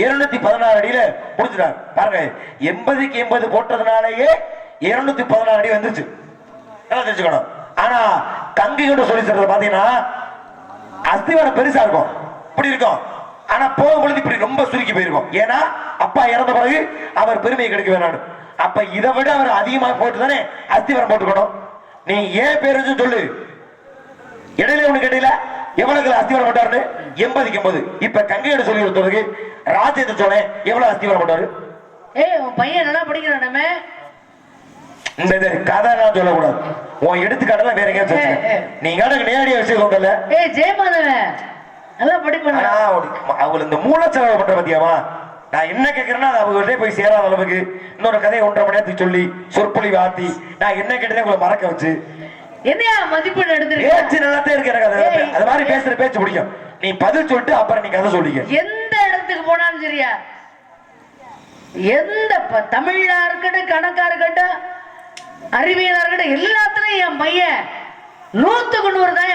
இருநூத்தி பதினாறு அடியில முடிச்சிட்டாரு பாருங்க எண்பதுக்கு எண்பது போட்டதுனாலயே இருநூத்தி பதினாறு அடி வந்துருச்சு. நல்லா தெரிஞ்சுக்கணும். ஆனா கங்கை கொண்டு சொல்லி சொல்றது பாத்தீங்கன்னா அஸ்திவாரம் பெருசா இருக்கும். இப்படி இருக்கும். ஆனா போகும்பொழுது இப்படி ரொம்ப சுருக்கி போயிருக்கும். ஏன்னா அப்பா இறந்த பிறகு அவர் பெருமையை கிடைக்க வேணாம் அப்ப இதை விட அவர் அதிகமா போட்டு தானே அஸ்திவாரம் போட்டுக்கணும். நீ ஏன் பேருன்னு சொல்லு? இடையில ஒண்ணு கேட்டீல எவ்வளவு அஸ்திவாரம் போட்டாருன்னு எண்பதுக்கு எண்பது. இப்ப கங்கையோட சொல்லி கொடுத்ததுக்கு ராஜேந்திர சோழன் எவ்வளவு அஸ்திவாரம் போட்டாரு ஏய் உன் பையன் நல்லா படிக்கிறான் நம்ம? இந்த இது கதை நான் சொல்லக்கூடாது. உன் எடுத்துக்காட்டெல்லாம் வேற எங்கேயாச்சும் வச்சுக்க. ஏ, ஏ. நீ எனக்கு நேரடியா வச்சுக்கோங்கல்ல ஏய் ஜெயமாதவன் நல்லா அவங்க- அவங்க இந்த மூலச்செலவு பண்ற பத்தியாமா நான் என்ன கேட்கறேன்னா அவங்ககிட்ட போய் சேராத அளவுக்கு இன்னொரு கதையை ஒன்றரை மணி நேரத்துக்கு சொல்லி சொற்பொழி வாத்தி நான் என்ன கேட்டதே உங்களை மறக்க வச்சு. என்னையா மதிப்பெண் எடுத்திருக்க பேச்சு நல்லாத்தே இருக்கு எனக்கு அது. மாதிரி பேசுற பேச்சு பிடிக்கும். நீ பதில் சொல்லிட்டு அப்புறம் நீ கதை சொல்லிக்க. எந்த இடத்துக்கு போனாலும் சரியா? எந்த தமிழா இருக்கட்டும் கணக்கா இருக்கட்டும் அறிவியலா இருக்கட்டும் எல்லாத்துலயும் என் பையன் நூத்துக்கு நூறு தான்